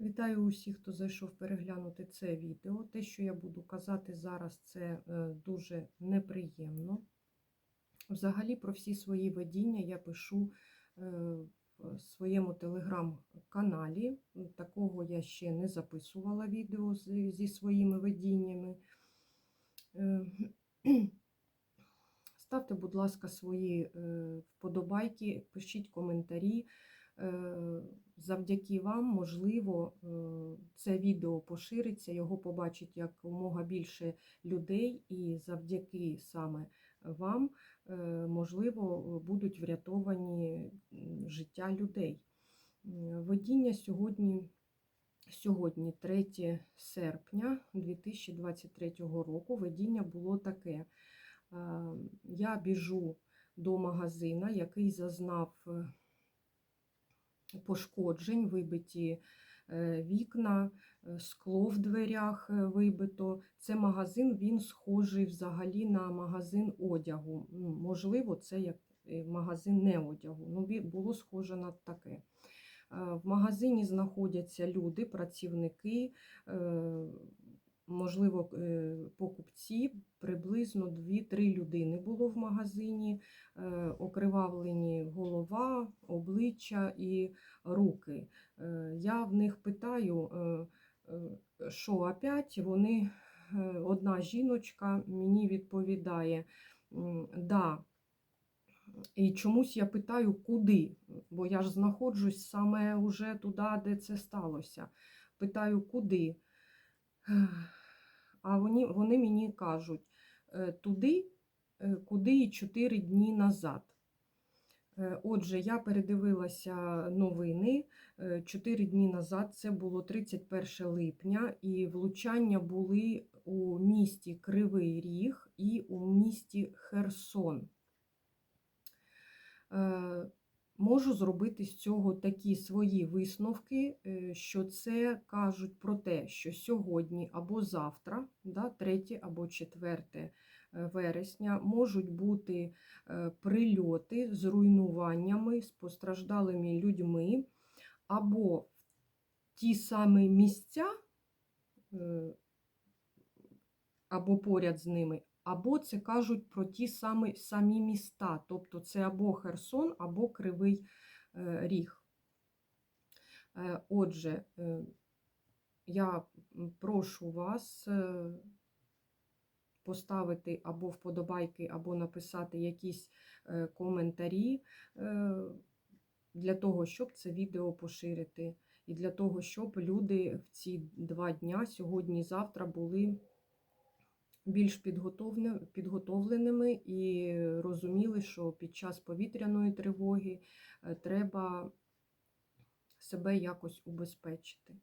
Вітаю усіх, хто зайшов переглянути це відео. Те, що я буду казати зараз, це е, дуже неприємно. Взагалі, про всі свої видіння я пишу е, в своєму телеграм-каналі. Такого я ще не записувала відео зі своїми видіннями. Е, Ставте, будь ласка, свої вподобайки, пишіть коментарі. Е, Завдяки вам, можливо, е, це відео пошириться, його побачить якомога більше людей, і завдяки саме вам, е, можливо, будуть врятовані життя людей. М, Видіння сьогодні, сьогодні 3 серпня 2023 року, видіння було таке. Я біжу до магазина, який зазнав пошкоджень, вибиті е, вікна, е, скло в дверях е, вибито. Це магазин, він схожий взагалі на магазин одягу. Ну, Можливо, це як магазин не одягу. Ну, було схоже на таке. В магазині знаходяться люди, працівники, можливо, покупці. Приблизно 2-3 людини було в магазині, окривавлені голова, обличчя і руки. Е, Я в них питаю, е, е, що опять вони, одна жіночка мені відповідає, да. І чомусь я питаю, куди, бо я ж знаходжусь саме уже туди, де це сталося. Питаю, куди. А вони, вони мені кажуть, «Е, туди, куди і 4 дні назад. Е, Отже, я передивилася новини 4 дні назад, це було 31 липня, і влучання були у місті Кривий Ріг і у місті Херсон. Е, Можу зробити з цього такі свої висновки, е, що це кажуть про те, що сьогодні або завтра, да, 3 або 4 е, вересня, можуть бути е, прильоти з руйнуваннями, з постраждалими людьми, або ті самі місця, е, або поряд з ними, або це кажуть про ті самі, самі міста, тобто це або Херсон, або Кривий е, Ріг. Отже, я прошу вас поставити або вподобайки, або написати якісь е, коментарі е, для того, щоб це відео поширити, і для того, щоб люди в ці два дня, сьогодні і завтра, були більш підготовленими і розуміли, що під час повітряної тривоги е, треба себе якось убезпечити.